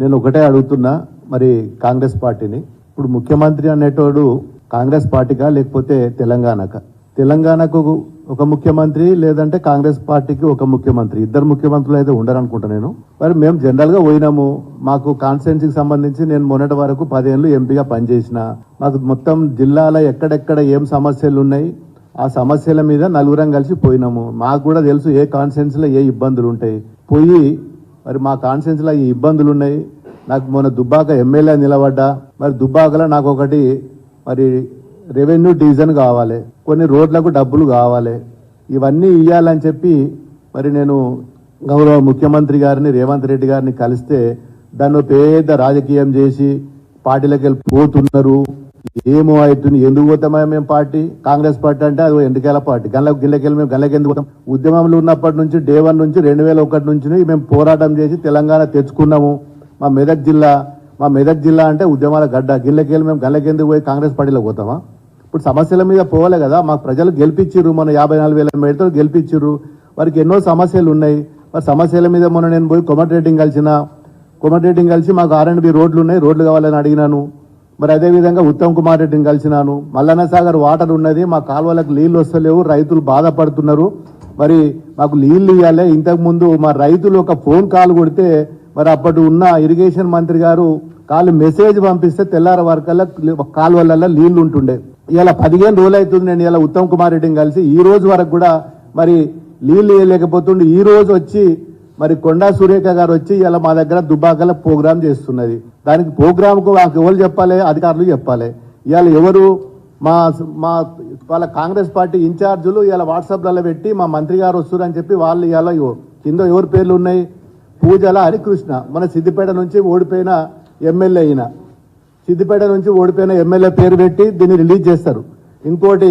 నేను ఒకటే అడుగుతున్నా మరి కాంగ్రెస్ పార్టీని. ఇప్పుడు ముఖ్యమంత్రి అనేటోడు కాంగ్రెస్ పార్టీకా లేకపోతే తెలంగాణక? తెలంగాణకు ఒక ముఖ్యమంత్రి లేదంటే కాంగ్రెస్ పార్టీకి ఒక ముఖ్యమంత్రి. ఇద్దరు ముఖ్యమంత్రులు అయితే ఉండరు నేను. మరి మేము జనరల్గా పోయినాము. మాకు కాన్స్టిట్యున్సీకి సంబంధించి నేను మొన్నటి వరకు పదేళ్ళు ఎంపీగా పనిచేసిన. మాకు మొత్తం జిల్లాలో ఎక్కడెక్కడ ఏం సమస్యలు ఉన్నాయి ఆ సమస్యల మీద నలుగురం కలిసి పోయినాము. మాకు కూడా తెలుసు ఏ కాన్స్టిట్యున్సీలో ఏ ఇబ్బందులు ఉంటాయి పోయి మరి మా కాన్స్టిట్యున్సీలో ఈ ఇబ్బందులు ఉన్నాయి నాకు మొన్న దుబ్బాక ఎమ్మెల్యే నిలబడ్డా. మరి దుబ్బాకలో నాకు ఒకటి మరి రెవెన్యూ డివిజన్ కావాలి. కొన్ని రోడ్లకు డబ్బులు కావాలి. ఇవన్నీ ఇవ్వాలని చెప్పి మరి నేను గౌరవ ముఖ్యమంత్రి గారిని రేవంత్ రెడ్డి గారిని కలిస్తే దాన్ని పేద పెద్ద రాజకీయం చేసి పార్టీలకు వెళ్ళి పోతున్నారు. ఏమో అవుతుంది ఎందుకు పోతామా మేము పార్టీ? కాంగ్రెస్ పార్టీ అంటే అది ఎండికేల పార్టీ. గల్ల గిల్లకెళ్ళి మేము గల్లకి ఎందుకు పోతాం? ఉద్యమంలో ఉన్నప్పటి నుంచి డే వన్ నుంచి రెండు వేల ఒకటి నుంచి మేము పోరాటం చేసి తెలంగాణ తెచ్చుకున్నాము. మా మెదక్ జిల్లా మా మెదక్ జిల్లా అంటే ఉద్యమాల గడ్డ. గిల్లకెళ్ళి మేము గల్లకెందుకు పోయి కాంగ్రెస్ పార్టీలో పోతామా? ఇప్పుడు సమస్యల మీద పోవాలి కదా. మాకు ప్రజలు గెలిపించారు మన యాభై నాలుగు వేల మేడతో గెలిపించారు వారికి ఎన్నో సమస్యలు ఉన్నాయి. మరి సమస్యల మీద మొన్న నేను పోయి కొమటిరెడ్డిని కలిసిన కొమటిరెడ్డిని కలిసి మాకు ఆర్ఎండ్బి రోడ్లు ఉన్నాయి. రోడ్లు కావాలని అడిగినాను. మరి అదేవిధంగా ఉత్తమ్ కుమార్ రెడ్డిని కలిసినాను. మల్లన్న సాగర్ వాటర్ ఉన్నది మా కాలువలకు నీళ్ళు వస్తలేవు రైతులు బాధపడుతున్నారు. మరి మాకు నీళ్ళు ఇవ్వాలి. ఇంతకు ముందు మా రైతులు ఒక ఫోన్ కాల్ కొడితే మరి అప్పటి ఉన్న ఇరిగేషన్ మంత్రి గారు కాలు మెసేజ్ పంపిస్తే తెల్లార వరకల్లా కాలువలలో నీళ్ళు ఉంటుండే. ఇలా పదిహేను రోజులు అవుతుంది నేను ఇలా ఉత్తమ్ కుమార్ రెడ్డిని కలిసి. ఈ రోజు వరకు కూడా మరి నీళ్ళు వేయలేకపోతుండే ఈ రోజు వచ్చి మరి కొండా సురేఖ గారు వచ్చి ఇలా మా దగ్గర దుబ్బాకల ప్రోగ్రామ్ చేస్తున్నది. దానికి ప్రోగ్రామ్కు మాకు ఎవరు చెప్పాలి? అధికారులు చెప్పాలి. ఇవాళ ఎవరు? మా మా వాళ్ళ కాంగ్రెస్ పార్టీ ఇన్ఛార్జీలు ఇలా వాట్సాప్లలో పెట్టి మా మంత్రి గారు వస్తున్నారని చెప్పి వాళ్ళు ఇలా కింద ఎవరి పేర్లు ఉన్నాయి? పూజల హరికృష్ణ. మన సిద్దిపేట నుంచి ఓడిపోయిన ఎమ్మెల్యే అయిన సిద్దిపేట నుంచి ఓడిపోయిన ఎమ్మెల్యే పేరు పెట్టి దీన్ని రిలీజ్ చేస్తారు. ఇంకోటి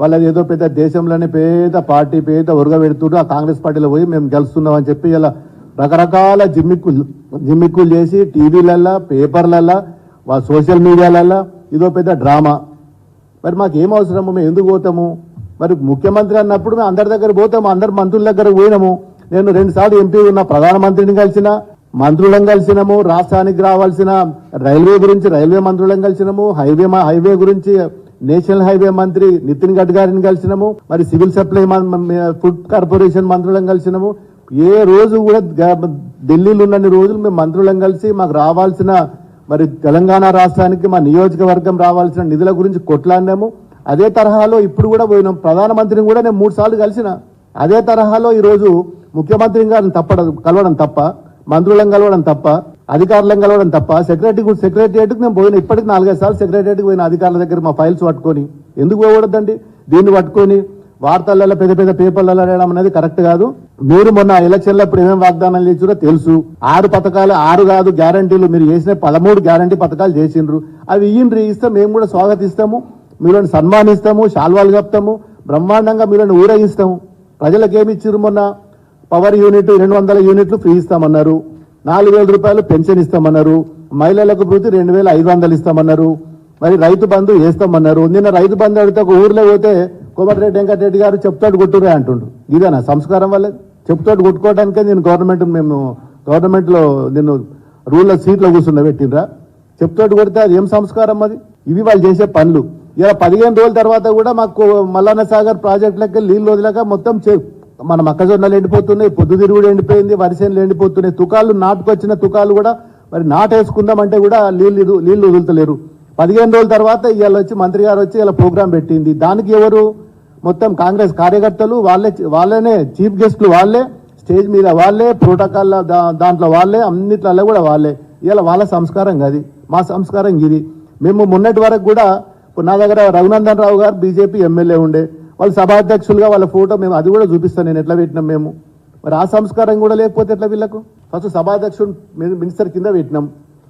వాళ్ళది ఏదో పెద్ద దేశంలోనే పేద పార్టీ పేద ఉరగ పెడుతుండ్రు. ఆ కాంగ్రెస్ పార్టీలో పోయి మేము గెలుస్తున్నాం అని చెప్పి ఇలా రకరకాల జిమ్మిక్కులు జిమ్మిక్కులు చేసి టీవీలల్లా పేపర్లల్లా వాళ్ళ సోషల్ మీడియాలల్లా ఇదో పెద్ద డ్రామా. మరి మాకు ఏం అవసరము? మేము ఎందుకు పోతాము? మరి ముఖ్యమంత్రి అన్నప్పుడు మేము అందరి దగ్గర పోతాము అందరు మంత్రుల దగ్గర పోయినాము. నేను రెండుసార్లు ఎంపీ ఉన్న ప్రధానమంత్రిని కలిసిన మంత్రులను కలిసినాము రాష్ట్రానికి రావాల్సిన రైల్వే గురించి రైల్వే మంత్రులను కలిసినాము హైవే మా- హైవే గురించి నేషనల్ హైవే మంత్రి నితిన్ గడ్కరీని కలిసినాము మరి సివిల్ సప్లై మం- ఫుడ్ కార్పొరేషన్ మంత్రులను కలిసినాము. ఏ రోజు కూడా ఢిల్లీలో ఉన్నన్ని రోజులు మేము మంత్రులను కలిసి మాకు రావాల్సిన మరి తెలంగాణ రాష్ట్రానికి మా నియోజకవర్గం రావాల్సిన నిధుల గురించి కొట్లాడినాము. అదే తరహాలో ఇప్పుడు కూడా పోయినాం. ప్రధానమంత్రిని కూడా నేను మూడు సార్లు కలిసిన. అదే తరహాలో ఈరోజు ముఖ్యమంత్రి గారిని తప్పడం కలవడం తప్ప మంత్రులను కలవడం తప్ప అధికారులను కలవడం తప్ప సెక్రటరీ సెక్రటరియట్కి నేను పోయిన ఇప్పటికి నాలుగైదు సార్లు సెక్రటరియట్కి పోయిన అధికారుల దగ్గర మా ఫైల్స్ పట్టుకొని. ఎందుకు పోకూడదండి? దీన్ని పట్టుకొని వార్తలలో పెద్ద పెద్ద పేపర్లలో రాయడం అనేది కరెక్ట్ కాదు. మీరు మొన్న ఎలక్షన్లో ఇప్పుడు ఏమేమి వాగ్దానాలు చేసిరో తెలుసు. ఆరు పథకాలు ఆరు కాదు గ్యారంటీలు మీరు చేసిన పదమూడు గ్యారంటీ పథకాలు చేసిండ్రు. అవి ఇయ్యండ్రి ఇస్తే మేము కూడా స్వాగతిస్తాము. మీలను సన్మానిస్తాము శాల్వాలు కప్తాము. బ్రహ్మాండంగా మీలను ఊరేగిస్తాము. ప్రజలకు ఏమి ఇచ్చిర్రు మొన్న? పవర్ యూనిట్ రెండు వందల యూనిట్లు ఫ్రీ ఇస్తామన్నారు. నాలుగు వేల రూపాయలు పెన్షన్ ఇస్తామన్నారు. మహిళలకు వృత్తి రెండు వేల ఐదు వందలు ఇస్తామన్నారు. మరి రైతు బంధు వేస్తామన్నారు. నిన్న రైతు బంధు అడిగితే ఒక ఊర్లో పోతే కోమటిరెడ్డి వెంకటరెడ్డి గారు చెప్తాడు కొట్టురే అంటుండు. ఇదేనా సంస్కారం వల్ల చెప్తాడు కొట్టుకోవడానికే నేను గవర్నమెంట్ మేము గవర్నమెంట్లో నిన్ను నేను రూల్లో సీట్లో కూర్చున్న పెట్టినరా చెప్తాడు కొడితే అది ఏం సంస్కారం అది? ఇవి వాళ్ళు చేసే పనులు. ఇలా పదిహేను రోజుల తర్వాత కూడా మాకు మల్లన్న సాగర్ ప్రాజెక్టులకి నీళ్ళు వదిలేక మొత్తం చే- మన మొక్కజొన్నలు ఎండిపోతున్నాయి పొద్దుతిరుగుడు ఎండిపోయింది వరిసేనులు ఎండిపోతున్నాయి తుకాలు నాటుకొచ్చిన తుకాలు కూడా మరి నాటేసుకుందామంటే కూడా నీళ్ళు నీళ్ళు నీళ్ళు వదులుతలేరు. పదిహేను రోజుల తర్వాత ఇవాళ వచ్చి మంత్రి గారు వచ్చి ఇలా ప్రోగ్రాం పెట్టింది. దానికి ఎవరు మొత్తం కాంగ్రెస్ కార్యకర్తలు వాళ్ళే వాళ్ళనే చీఫ్ గెస్ట్లు వాళ్ళే స్టేజ్ మీద వాళ్ళే ప్రోటోకాల్ దాంట్లో వాళ్ళే అన్నిట్లలో కూడా వాళ్ళే. ఇవాళ వాళ్ళ సంస్కారం అది మా సంస్కారం ఇది. మేము మొన్నటి వరకు కూడా నా దగ్గర రఘునందన్ రావు గారు బీజేపీ ఎమ్మెల్యే ఉండే. వాళ్ళు సభాధ్యక్షులుగా వాళ్ళ ఫోటో మేము అది కూడా చూపిస్తాను. నేను ఎట్లా పెట్టినాం మేము? మరి ఆ సంస్కారం కూడా లేకపోతే ఎట్లా వీళ్ళకు? ఫస్ట్ సభాధ్యక్షుడు మినిస్టర్ కింద పెట్టినాం.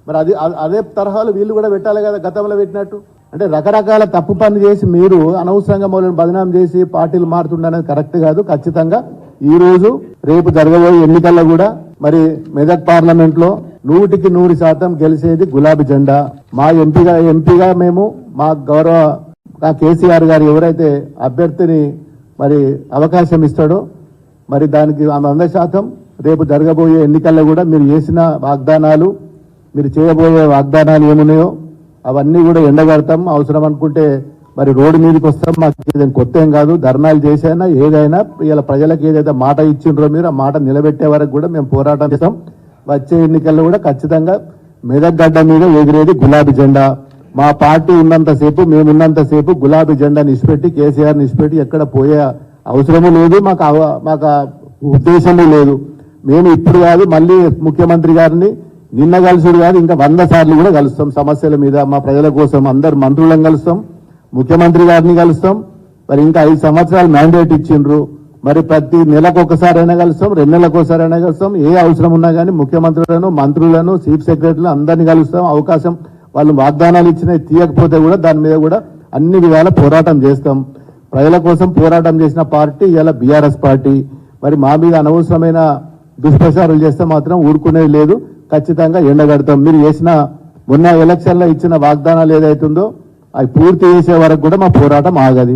మరి అది అదే తరహాలు వీళ్ళు కూడా పెట్టాలి కదా గతంలో పెట్టినట్టు? అంటే రకరకాల తప్పు పని చేసి మీరు అనవసరంగా మొదలు బదనాం చేసి పార్టీలు మారుతుండనేది కరెక్ట్ కాదు ఖచ్చితంగా. ఈ రోజు రేపు జరగబోయే ఎన్నికల్లో కూడా మరి మెదక్ పార్లమెంట్లో నూటికి నూరు శాతం గెలిచేది గులాబీ జెండా. మా ఎంపీగా ఎంపీగా మేము మా గౌరవ కేసీఆర్ గారు ఎవరైతే అభ్యర్థిని మరి అవకాశం ఇస్తాడో మరి దానికి ఆమె వంద శాతం రేపు జరగబోయే ఎన్నికల్లో కూడా మీరు చేసిన వాగ్దానాలు మీరు చేయబోయే వాగ్దానాలు ఏమున్నాయో అవన్నీ కూడా ఎండగడతాం. అవసరం అనుకుంటే మరి రోడ్డు మీదకి వస్తాం. మాకు ఇదేం కొత్త ఏం కాదు. ధర్నాలు చేసైనా ఏదైనా ఇలా ప్రజలకు ఏదైతే మాట ఇచ్చిండ్రో మీరు ఆ మాట నిలబెట్టే వరకు కూడా మేము పోరాటం చేస్తాం. వచ్చే ఎన్నికల్లో కూడా ఖచ్చితంగా మెదక్ గడ్డ మీద ఎగిరేది గులాబీ జెండా. మా పార్టీ ఉన్నంతసేపు మేమున్నంతసేపు గులాబీ జెండా నిష్పెట్టి కేసీఆర్ నిష్పెట్టి ఎక్కడ పోయే అవసరము లేదు మాకు అవ- మాకు ఉద్దేశము లేదు. మేము ఇప్పుడు కాదు మళ్ళీ ముఖ్యమంత్రి గారిని నిన్న కలుసుడు కాదు ఇంకా వంద సార్లు కూడా కలుస్తాం. సమస్యల మీద మా ప్రజల కోసం అందరు మంత్రులను కలుస్తాం ముఖ్యమంత్రి గారిని కలుస్తాం. మరి ఇంకా ఐదు సంవత్సరాలు మ్యాండేట్ ఇచ్చిండ్రు. మరి ప్రతి నెలకు ఒకసారైనా కలుస్తాం రెండు నెలలకు ఒకసారైనా కలుస్తాం. ఏ అవసరం ఉన్నా కానీ ముఖ్యమంత్రులను మంత్రులను చీఫ్ సెక్రటరీలను అందరినీ కలుస్తాం. అవకాశం వాళ్ళు వాగ్దానాలు ఇచ్చినవి తీయకపోతే కూడా దాని మీద కూడా అన్ని విధాల పోరాటం చేస్తాం. ప్రజల కోసం పోరాటం చేసిన పార్టీ ఇలా బీఆర్ఎస్ పార్టీ. మరి మా మీద అనవసరమైన దుష్ప్రచారాలు చేస్తే మాత్రం ఊరుకునేది లేదు. ఖచ్చితంగా ఎండగడతాం. మీరు చేసిన మొన్న ఎలక్షన్లో ఇచ్చిన వాగ్దానాలు ఏదైతుందో అవి పూర్తి చేసే వరకు కూడా మా పోరాటం ఆగది.